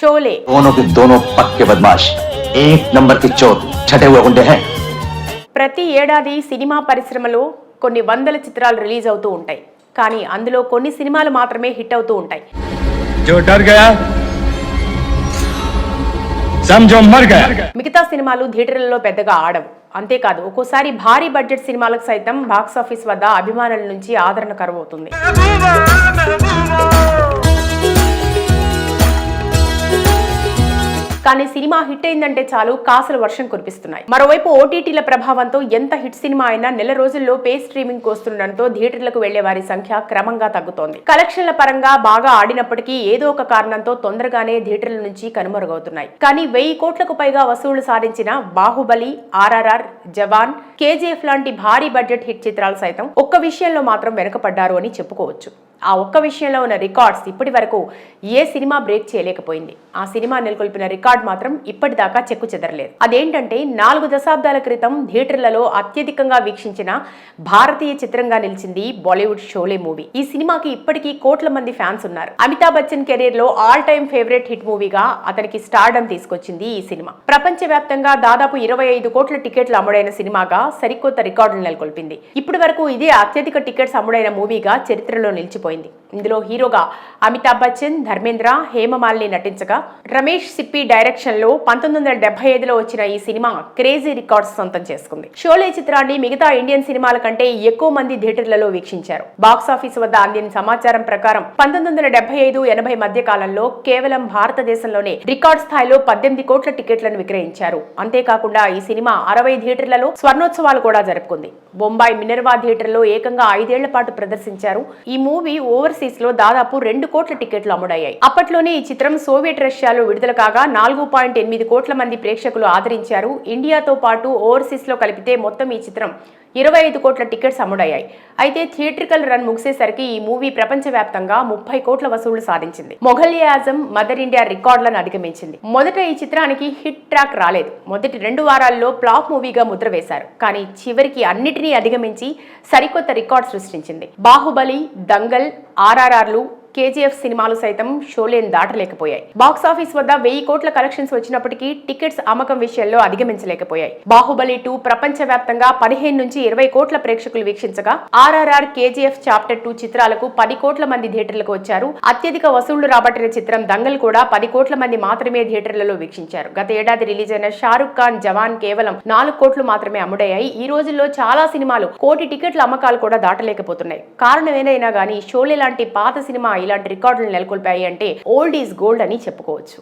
షోలే दोनों के दोनों पक्के बदमाश एक नंबर के चोर छठे हुए गुंडे हैं ప్రతి ఏడాది సినిమా పరిశ్రమలో కొన్ని వందల చిత్రాలు రిలీజ్ అవుతూ ఉంటాయి కానీ అందులో కొన్ని సినిమాలు మాత్రమే హిట్ అవుతూ ఉంటాయి जो डर गया समझो मर गया మిగతా సినిమాలు థియేటర్లలో పెద్దగా ఆడవు అంతేకాదు ఒక్కోసారి భారీ బడ్జెట్ సినిమాలకు సైతం బాక్స్ ఆఫీస్ వద్ద అభిమానుల నుంచి ఆదరణ కరువవుతుంది కానీ సినిమా హిట్ అయిందంటే చాలు కాసుల వర్షం కురిపిస్తున్నాయి. మరోవైపు ఓటీటీల ప్రభావంతో ఎంత హిట్ సినిమా అయినా నెల రోజుల్లో పే స్ట్రీమింగ్ వస్తుండటంతో థియేటర్లకు వెళ్ళే వారి సంఖ్య క్రమంగా తగ్గుతోంది. కలెక్షన్ల పరంగా బాగా ఆడినప్పటికీ ఏదో ఒక కారణంతో తొందరగానే థియేటర్ల నుంచి కనుమరుగవుతున్నాయి. కానీ వెయ్యి కోట్లకు పైగా వసూళ్ళు సాధించిన బాహుబలి ఆర్ఆర్ఆర్ జవాన్ కేజీఎఫ్ లాంటి భారీ బడ్జెట్ హిట్ చిత్రాలు సైతం ఒక్క విషయంలో మాత్రం వెనుకపడ్డారు అని చెప్పుకోవచ్చు. ఆ ఒక్క విషయంలో ఉన్న రికార్డ్స్ ఇప్పటి వరకు ఏ సినిమా బ్రేక్ చేయలేకపోయింది. ఆ సినిమా నెలకొల్పిన రికార్డ్ మాత్రం ఇప్పటిదాకా చెక్కు చెదరలేదు. అదేంటంటే నాలుగు దశాబ్దాల క్రితం థియేటర్లలో అత్యధికంగా వీక్షించిన భారతీయ చిత్రంగా నిలిచింది బాలీవుడ్ షోలే మూవీ. ఈ సినిమాకి ఇప్పటికీ కోట్ల మంది ఫ్యాన్స్ ఉన్నారు. అమితాబ్ బచ్చన్ కెరీర్లో ఆల్ టైమ్ ఫేవరెట్ హిట్ మూవీగా అతనికి స్టార్డమ్ తీసుకొచ్చింది ఈ సినిమా. ప్రపంచవ్యాప్తంగా దాదాపు ఇరవై ఐదు కోట్ల టికెట్లు అమ్ముడైన సినిమాగా సరికొత్త రికార్డులు నెలకొల్పింది. ఇప్పటి వరకు ఇదే అత్యధిక టికెట్స్ అమ్ముడైన మూవీగా చరిత్రలో నిలిచిపోయింది. Wendy. ఇందులో హీరోగా అమితాబ్ బచ్చన్ ధర్మేంద్ర హేమమాలిని నటించగా రమేష్ సిప్పి డైరెక్షన్లో పంతొమ్మిది వందల డెబ్బై ఐదులో వచ్చిన ఈ సినిమా క్రేజీ రికార్డ్స్ సొంతం చేసుకుంది. షోలే చిత్రాన్ని మిగతా ఇండియన్ సినిమాల కంటే ఎక్కువ మంది థియేటర్లలో వీక్షించారు. బాక్స్ ఆఫీస్ వద్ద అందిన సమాచారం ప్రకారం పంతొమ్మిది వందల డెబ్బై ఐదు ఎనభై మధ్య కాలంలో కేవలం భారతదేశంలోనే రికార్డ్ స్థాయిలో పద్దెనిమిది కోట్ల టికెట్లను విక్రయించారు. అంతేకాకుండా ఈ సినిమా అరవై థియేటర్లలో స్వర్ణోత్సవాలు కూడా జరుపుకుంది. బొంబాయి మినర్వా థియేటర్లో ఏకంగా ఐదేళ్ళ పాటు ప్రదర్శించారు. ఈ మూవీ ఓవర్సీస్లో దాదాపు రెండు కోట్ల టికెట్లు అమ్ముడయ్యాయి. అప్పట్లోనే ఈ చిత్రం సోవియట్ రష్యాలో విడుదల కాగా నాలుగు పాయింట్ ఎనిమిది కోట్ల మంది ప్రేక్షకులు ఆదరించారు. ఇండియాతో పాటు ఓవర్సీస్లో కలిపితే మొత్తం ఈ చిత్రం ఇరవై ఐదు కోట్ల టికెట్స్ అమ్ముడయ్యాయి. అయితే థియేట్రికల్ రన్ ముగిసేసరికి ఈ మూవీ ప్రపంచవ్యాప్తంగా ముప్పై కోట్ల వసూళ్ళు సాధించింది. మొఘల్ ఆజం మదర్ ఇండియా రికార్డులను అధిగమించింది. మొదట ఈ చిత్రానికి హిట్ ట్రాక్ రాలేదు. మొదటి రెండు వారాల్లో ఫ్లాప్ మూవీగా ముద్ర వేశారు. కానీ చివరికి అన్నిటినీ అధిగమించి సరికొత్త రికార్డ్ సృష్టించింది. బాహుబలి దంగల్ ఆర్ఆర్ఆర్లు కేజీఎఫ్ సినిమాలు సైతం షోలేని దాటలేకపోయాయి. బాక్స్ ఆఫీస్ వద్ద వెయ్యి కోట్ల కలెక్షన్స్ వచ్చినప్పటికీ టికెట్స్ అమ్మకం విషయంలో అధిగమించలేకపోయాయి. బాహుబలి టూ ప్రపంచ వ్యాప్తంగా పదిహేను నుంచి ఇరవై కోట్ల ప్రేక్షకులు వీక్షించగా ఆర్ఆర్ఆర్ కేజీఎఫ్ చాప్టర్ టూ చిత్రాలకు పది కోట్ల మంది థియేటర్లకు వచ్చారు. అత్యధిక వసూళ్ళు రాబట్టిన చిత్రం దంగల్ కూడా పది కోట్ల మంది మాత్రమే థియేటర్లలో వీక్షించారు. గత ఏడాది రిలీజ్ అయిన షారుఖ్ ఖాన్ జవాన్ కేవలం నాలుగు కోట్లు మాత్రమే అమ్ముడయ్యాయి. ఈ రోజుల్లో చాలా సినిమాలు కోటి టికెట్ల అమ్మకాలు కూడా దాటలేకపోతున్నాయి. కారణం ఏదైనా గానీ షోలే లాంటి పాత సినిమా ఇలాంటి రికార్డులు నెలకొల్పాయి అంటే ఓల్డ్ ఈజ్ గోల్డ్ అని చెప్పుకోవచ్చు.